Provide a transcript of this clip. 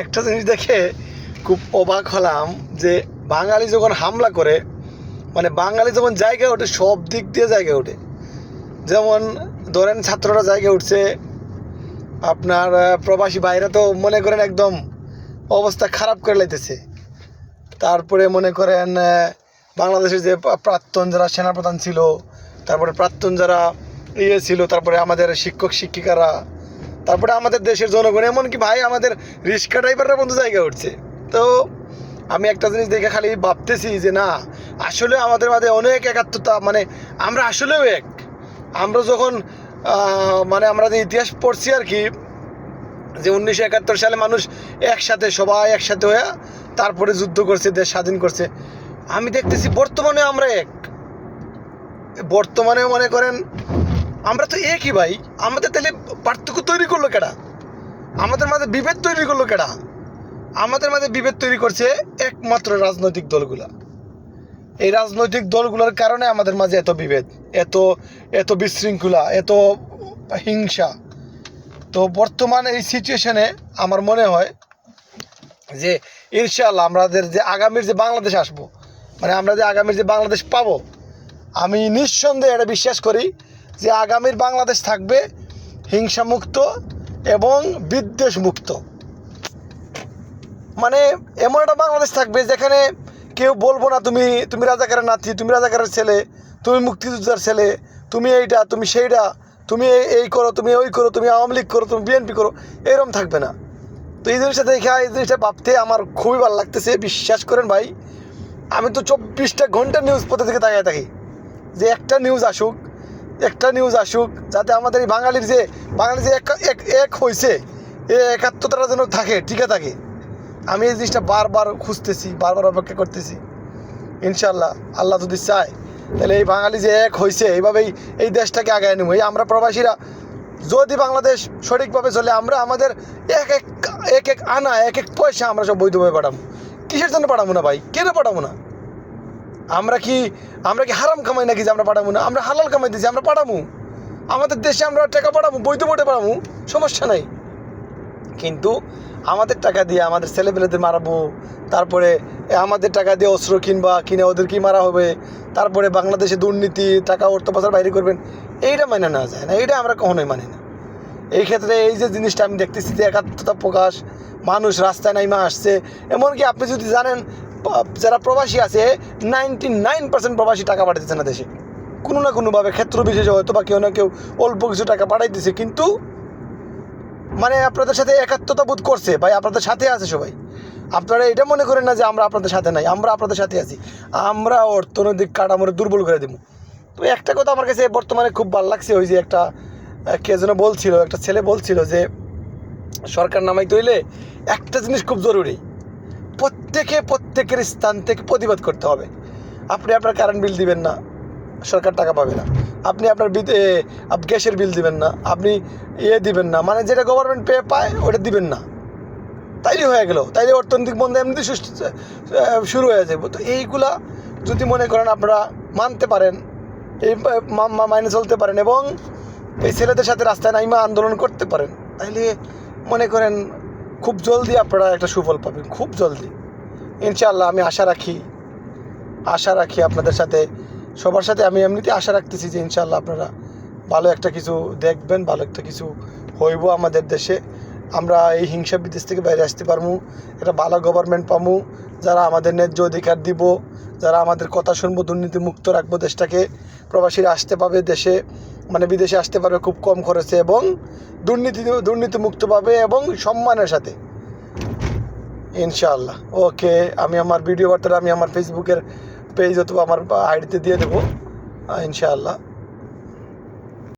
একটা জিনিস দেখে খুব অবাক হলাম যে বাঙালি যখন হামলা করে মানে বাঙালি যখন জায়গায় ওঠে, সব দিক দিয়ে জায়গায় ওঠে। যেমন ধরেন ছাত্ররা জায়গায় উঠছে, আপনার প্রবাসী বাইরে তো মনে করেন একদম অবস্থা খারাপ করে লাইতেছে। তারপরে মনে করেন বাংলাদেশের যে প্রাক্তন যারা সেনাপ্রধান ছিল, তারপরে প্রাক্তন যারা ইয়ে ছিল, তারপরে আমাদের শিক্ষক, শিক্ষিকারা তারপরে আমাদের দেশের জনগণ, এমনকি ভাই আমাদের রিক্সা ড্রাইভাররা বন্ধু জায়গায় উঠছে। তো আমি একটা জিনিস দেখে খালি ভাবতেছি যে না, আসলে আমাদের মাঝে অনেক একাত্মতা মানে আমরা আসলেও এক। আমরা যখন মানে আমরা যে ইতিহাস পড়ছি আর কি, যে উনিশশো একাত্তর সালে মানুষ একসাথে, সবাই একসাথে হয়ে তারপরে যুদ্ধ করছে, দেশ স্বাধীন করছে। আমি দেখতেছি বর্তমানে আমরা এক। বর্তমানে মনে করেন আমরা তো একই ভাই। আমাদের তাহলে পার্থক্য তৈরি করল কেডা? আমাদের মাঝে বিভেদ তৈরি করল কেডা? আমাদের মাঝে বিভেদ তৈরি করছে একমাত্র রাজনৈতিক দলগুলা। এই রাজনৈতিক দলগুলোর কারণে আমাদের মাঝে এত বিভেদ, এত এত বিশৃঙ্খলা, এত হিংসা। তো বর্তমান এই সিচুয়েশনে আমার মনে হয় যে ইনশাল্লাহ আমাদের যে আগামীর যে বাংলাদেশ আসব মানে আমরা যে আগামীর যে বাংলাদেশ পাবো, আমি নিঃসন্দেহে এটা বিশ্বাস করি যে আগামীর বাংলাদেশ থাকবে হিংসামুক্ত এবং বিদ্বেষ মুক্ত মানে এমন একটা বাংলাদেশ থাকবে যেখানে কেউ বলব না তুমি তুমি রাজাকারের নাতি, তুমি রাজাকারের ছেলে, তুমি মুক্তিযোদ্ধার ছেলে, তুমি এইটা তুমি সেইটা তুমি এই- করো, তুমি ওই করো, তুমি আওয়ামী লীগ করো, তুমি বিএনপি করো এরকম থাকবে না। তো এই জিনিসটা দেখে, এই জিনিসটা ভাবতে আমার খুবই ভালো লাগতেছে। বিশ্বাস করেন ভাই, আমি তো চব্বিশটা ঘণ্টা নিউজ পত্র থেকে তাকিয়ে থাকি। যে একটা নিউজ আসুক একটা নিউজ আসুক, যাতে আমাদের এই বাঙালির যে বাঙালি যে এক এক- হয়েছে এই একাত্মতাটা যেন থাকে, টিকে থাকে। আমি এই জিনিসটা বারবার খুঁজতেছি, বারবার অপেক্ষা করতেছি। ইনশাল্লাহ আল্লাহ যদি চায়, তাহলে এই বাঙালি যে এক হয়েছে এইভাবেই এই দেশটাকে আগায় নেব। এই আমরা প্রবাসীরা, যদি বাংলাদেশ সঠিকভাবে চলে, আমরা আমাদের এক এক এক এক আনা, এক এক পয়সা আমরা সব বৈধভাবে পাঠাবো। কিসের জন্য পাঠাবো না ভাই? কেন পাঠাবো না? আমরা কি আমরা কি হারাম কামাই নাকি যে আমরা পাঠাবো না? আমরা হালাল কামাই দিয়েছি আমরা পাঠাবো আমাদের দেশে আমরা টাকা পাঠাবো বৈধ ভোটে পাঠাবো সমস্যা নাই। কিন্তু আমাদের টাকা দিয়ে আমাদের ছেলেপেলেদের মারাবো, তারপরে আমাদের টাকা দিয়ে অস্ত্র কিনবা, কিনে ওদেরকেই মারা হবে, তারপরে বাংলাদেশে দুর্নীতি, টাকা অর্থ পাচার বাইরে করবেন, এইটা মানে নেওয়া যায় না, এইটা আমরা কখনোই মানি না। এই ক্ষেত্রে এই যে জিনিসটা আমি দেখতেছি যে একাত্মতা প্রকাশ, মানুষ রাস্তায় নাইমা আসছে, এমনকি আপনি যদি জানেন যারা প্রবাসী আছে নাইনটি নাইন পার্সেন্ট প্রবাসী টাকা পাঠাতেছে না দেশে। কোনো না কোনোভাবে ক্ষেত্র বিশেষে হয়তো বা কেউ না কেউ অল্প কিছু টাকা পাঠাইতেছে, কিন্তু মানে আপনাদের সাথে একাত্মতা বোধ করছে, ভাই, আপনাদের সাথে আছে সবাই। আপনারা এটা মনে করেন না যে আমরা আপনাদের সাথে নাই, আমরা আপনাদের সাথে আছি। আমরা অর্থনৈতিক কাঠামোরে দুর্বল করে দেবো। তো একটা কথা আমার কাছে বর্তমানে খুব ভালো লাগছে, ওই যে একটা কে যেন বলছিল, একটা ছেলে বলছিল যে, সরকার নামাইতে হইলে একটা জিনিস খুব জরুরি। প্রত্যেকে প্রত্যেকের স্থান থেকে প্রতিবাদ করতে হবে। আপনি আপনার কারেন্ট বিল দিবেন না, সরকার টাকা পাবে না। আপনি আপনার গ্যাসের বিল দিবেন না, আপনি ইয়ে দিবেন না মানে যেটা গভর্নমেন্ট পে পায়, ওটা দিবেন না। তাইলে হয়ে গেল, তাইলে অর্থনৈতিক বন্ধ এমনিতে সুস্থ- শুরু হয়ে যাবে তো এইগুলা যদি মনে করেন আপনারা মানতে পারেন, এই মাইনে চলতে পারেন এবং এই ছেলেদের সাথে রাস্তায় নাইমা আন্দোলন করতে পারেন, তাইলে মনে করেন খুব জলদি আপনারা একটা সুফল পাবেন, খুব জলদি। ইনশাআল্লাহ আমি আশা রাখি আশা রাখি আপনাদের সাথে, সবার সাথে আমি এমনিতে আশা রাখতেছি যে ইনশাআল্লাহ আপনারা ভালো একটা কিছু দেখবেন, ভালো একটা কিছু হইব আমাদের দেশে। আমরা এই হিংসা বিদেশ থেকে বাইরে আসতে পারব, একটা ভালো গভর্নমেন্ট পাবো, যারা আমাদের ন্যায্য অধিকার দিব, যারা আমাদের কথা শুনব দুর্নীতি মুক্ত রাখব দেশটাকে। প্রবাসীরা আসতে পাবে দেশে। মানে বিদেশে আসতে পারবে খুব কম খরচে এবং দুর্নীতি দুর্নীতিমুক্তভাবে পাবে এবং সম্মানের সাথে। ইনশাআল্লাহ। ওকে, আমি আমার ভিডিও বার্তাটা আমি আমার ফেসবুকের পেজ অথবা আমার আইডিতে দিয়ে দেবো। ইনশাআল্লাহ।